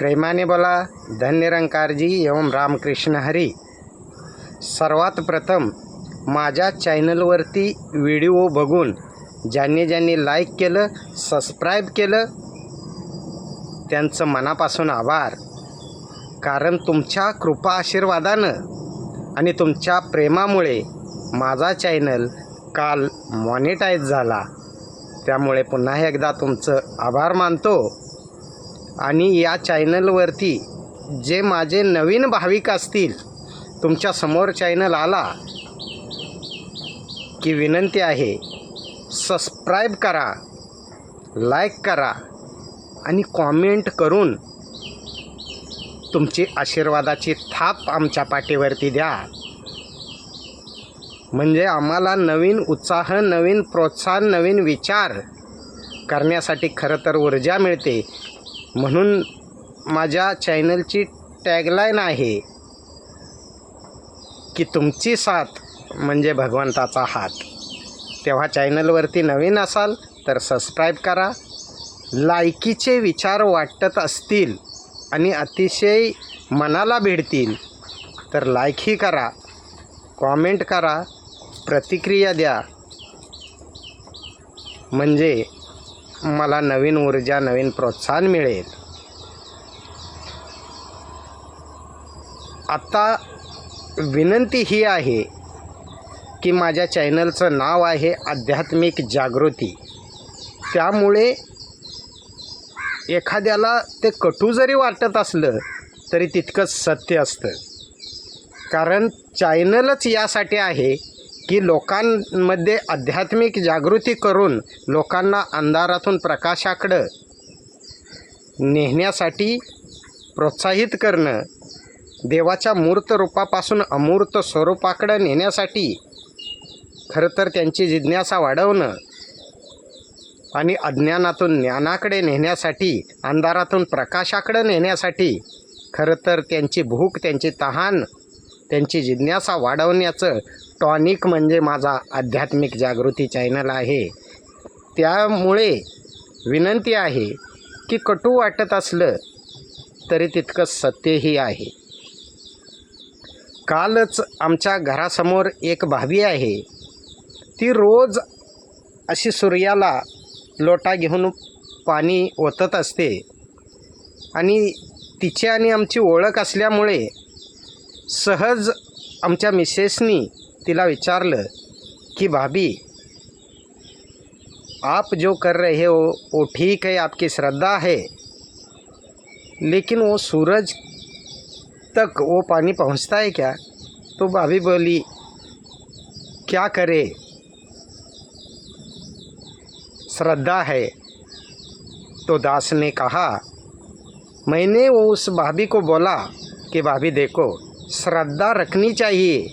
प्रेमाने बोला धन्यरंकारजी एवं रामकृष्ण हरी. सर्वात प्रथम माझ्या चॅनलवरती व्हिडिओ बघून ज्यांनी ज्यांनी लाईक केलं सबस्क्राईब केलं त्यांचं मनापासून आभार. कारण तुमच्या कृपा आशीर्वादानं आणि तुमच्या प्रेमामुळे माझा चॅनल काल मॉनिटाईज झाला. त्यामुळे पुन्हा एकदा तुमचं आभार मानतो. आणि या चॅनलवरती जे माझे नवीन भाविक असतील तुमच्यासमोर चॅनल आला की विनंती आहे सबस्क्राईब करा लाईक करा आणि कॉमेंट करून तुमची आशीर्वादाची थाप आमच्या पाठीवरती द्या. म्हणजे आम्हाला नवीन उत्साह नवीन प्रोत्साहन नवीन विचार करण्यासाठी खरं तर ऊर्जा मिळते. म्हणून माझ्या चॅनलची टॅगलाईन आहे की तुमची साथ म्हणजे भगवंताचा हात. तेव्हा चॅनलवरती नवीन असाल तर सबस्क्राईब करा. लायकीचे विचार वाटत असतील आणि अतिशय मनाला भिडतील तर लाईकही करा कॉमेंट करा प्रतिक्रिया द्या. म्हणजे मला नवीन ऊर्जा नवीन प्रोत्साहन मिळेल. आत्ता विनंती ही आहे की माझ्या चॅनलचं नाव आहे आध्यात्मिक जागृती. त्यामुळे एखाद्याला ते कटू जरी वाटत असलं तरी तितकंच सत्य असतं. कारण चॅनलच यासाठी आहे की लोकांमध्ये आध्यात्मिक जागृती करून लोकांना अंधारातून प्रकाशाकडं नेण्यासाठी प्रोत्साहित करणं देवाच्या मूर्त रूपापासून अमूर्त स्वरूपाकडं नेण्यासाठी खरं तर त्यांची जिज्ञासा वाढवणं आणि अज्ञानातून ज्ञानाकडे नेण्यासाठी अंधारातून प्रकाशाकडे नेण्यासाठी खरं तर त्यांची भूक त्यांची तहान त्यांची जिज्ञासा वाढवण्याचं टॉनिक म्हणजे माझा आध्यात्मिक जागृती चॅनल आहे. त्यामुळे विनंती आहे की कटू वाटत असलं तरी तितकं सत्यही आहे. कालच आमच्या घरासमोर एक भाभी आहे. ती रोज अशी सूर्याला लोटा घेऊन पाणी ओतत असते. आणि तिची आणि आमची ओळख असल्यामुळे सहज आमच्या मिसेसनी तिला विचारलं की, भाभी, आप जो कर रहे हो, वो ठीक है, आपकी श्रद्धा है, लेकिन वो सूरज तक वो पानी पहुँचता है क्या? तो भाभी बोली, क्या करे? श्रद्धा है। तो दास ने कहा, मैंने वो उस भाभी को बोला कि, भाभी देखो, श्रद्धा रखनी चाहिए।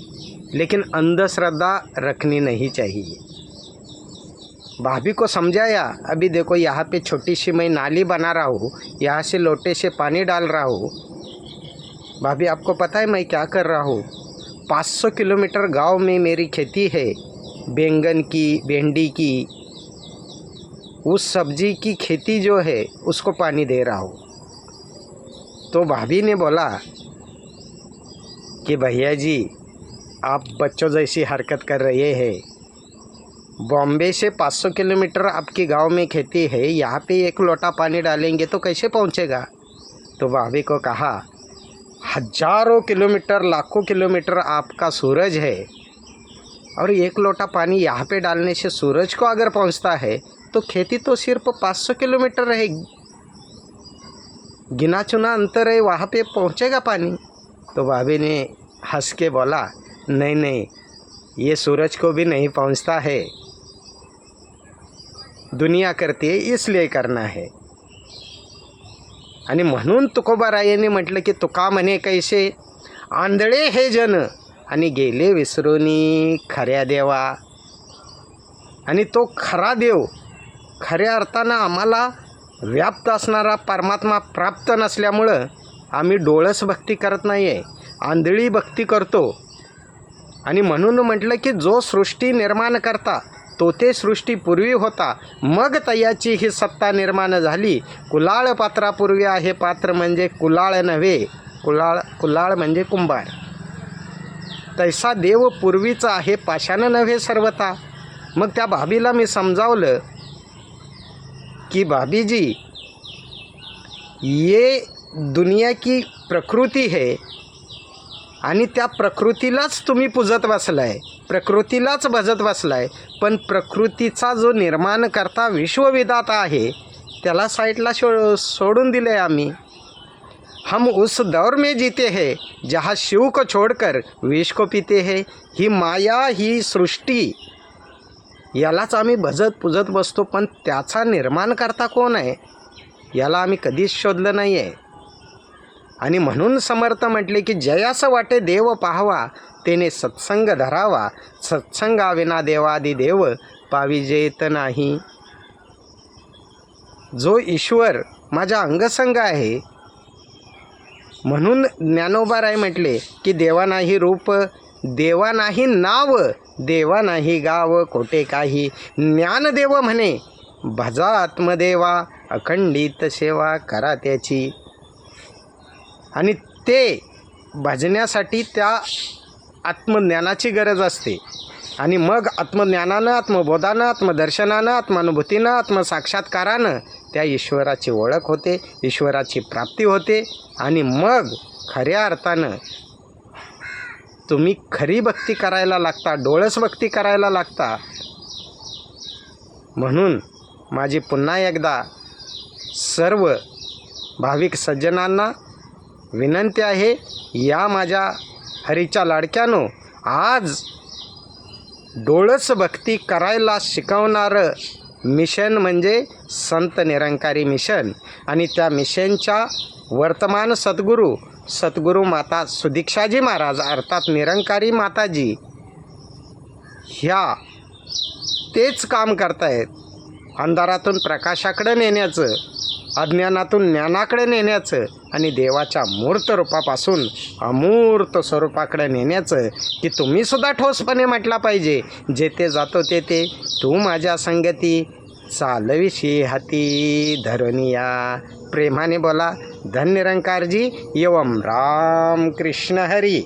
लेकिन अंधश्रद्धा रखनी नहीं चाहिए। भाभी को समझाया, अभी देखो, यहाँ पे छोटी सी मैं नाली बना रहा हूँ, यहाँ से लोटे से पानी डाल रहा हूँ। भाभी, आपको पता है मैं क्या कर रहा हूँ? 500 किलोमीटर गाँव में मेरी खेती है, बैंगन की, भिंडी की। उस सब्ज़ी की खेती जो है, उसको पानी दे रहा हूँ। तो भाभी ने बोला कि, भैया जी आप बच्चों जैसी हरकत कर रहे हैं। बॉम्बे से 500 किलोमीटर आपके गाँव में खेती है, यहाँ पे एक लोटा पानी डालेंगे तो कैसे पहुँचेगा? तो भाभी को कहा, हज़ारों किलोमीटर, लाखों किलोमीटर आपका सूरज है और एक लोटा पानी यहाँ पे डालने से सूरज को अगर पहुँचता है तो खेती तो सिर्फ़ 500 किलोमीटर रहेगी। गिना चुना अंतर है, वहाँ पे पहुँचेगा पानी? तो भाभी ने हंस के बोला नहीं नहीं ये सूरज को भी नहीं पहुंचता है। दुनिया करते इसलिए करना है। आणि म्हणून तुकोबारायांनी म्हटलं की तुका म्हणे कैसे? आंधळे हे जन आणि गेले विसरूनी खऱ्या देवा। आणि तो खरा देव खऱ्या अर्थानं आम्हाला व्याप्त असणारा परमात्मा प्राप्त नसल्यामुळं आम्ही डोळस भक्ती करत नाही आहे आंधळी भक्ती करतो आणि म्हणून म्हटलं की जो सृष्टी निर्माण करता तो ते सृष्टी पूर्वी होता. मग तयाची ही सत्ता निर्माण झाली. कुलाळ पात्रापूर्वी आहे पात्र म्हणजे कुलाळ नव्हे कुलाळ कुलाळ म्हणजे कुंभार. तैसा देव पूर्वीचा आहे पाषाण नव्हे सर्वता मग त्या भाभीला मी समजावलं की भाभी जी ये दुनिया की प्रकृती है आणि त्या प्रकृतीलाच तुम्ही पूजत बसलाय. प्रकृतीलाच भजत बसलाय. पण प्रकृतीचा जो निर्माण करता विश्वविदाता आहे त्याला साईडला शो सोडून दिले आम्ही. हम उस दौर में जीते हैं जहाँ शिव को छोड़कर विष को पीते है ही माया ही सृष्टी. यालाच आम्ही भजत पूजत बसतो पण त्याचा निर्माण करता कोण आहे? याला आम्ही कधीच शोधलं नाही आहे आणि म्हणून समर्थ म्हटले की जयास वाटे देव पाहावा तेने सत्संग धरावा. सत्संगाविना देवादी देव पाविजेत नाही. जो ईश्वर माझ्या अंगसंग आहे म्हणून ज्ञानोबा राय म्हटले की देवा नाही रूप देवा नाही नाव देवा नाही गाव कोटे काही ज्ञानदेव म्हणे. भजा आत्मदेवा अखंडित सेवा करा त्याची. आणि ते भजण्यासाठी त्या आत्मज्ञानाची गरज असते. आणि मग आत्मज्ञानानं आत्मबोधानं आत्मदर्शनानं आत्मानुभूतीनं आत्मसाक्षात्कारानं त्या ईश्वराची ओळख होते ईश्वराची प्राप्ती होते. आणि मग खऱ्या अर्थानं तुम्ही खरी भक्ती करायला लागता डोळस भक्ती करायला लागता. म्हणून माझी पुन्हा एकदा सर्व भाविक सज्जनांना विनंती आहे या माझ्या हरीच्या लाडक्यानो आज डोळस भक्ती करायला शिकवणारं मिशन म्हणजे संत निरंकारी मिशन. आणि त्या मिशनच्या वर्तमान सद्गुरू सद्गुरू माता सुदीक्षाजी महाराज अर्थात निरंकारी माताजी ह्या तेच काम करतायत. अंधारातून प्रकाशाकडे नेण्याचं अज्ञानातून ज्ञानाकडे नेण्याचं आणि देवाच्या मूर्त रूपापासून अमूर्त स्वरूपाकडे नेण्याचं की तुम्हीसुद्धा ठोसपणे म्हटला पाहिजे. जेथे जातो तेथे तू. माझ्या संगती. चालविशी हाती धरुनिया प्रेमाने बोला धन्यरंकारजी एवम राम कृष्ण हरी.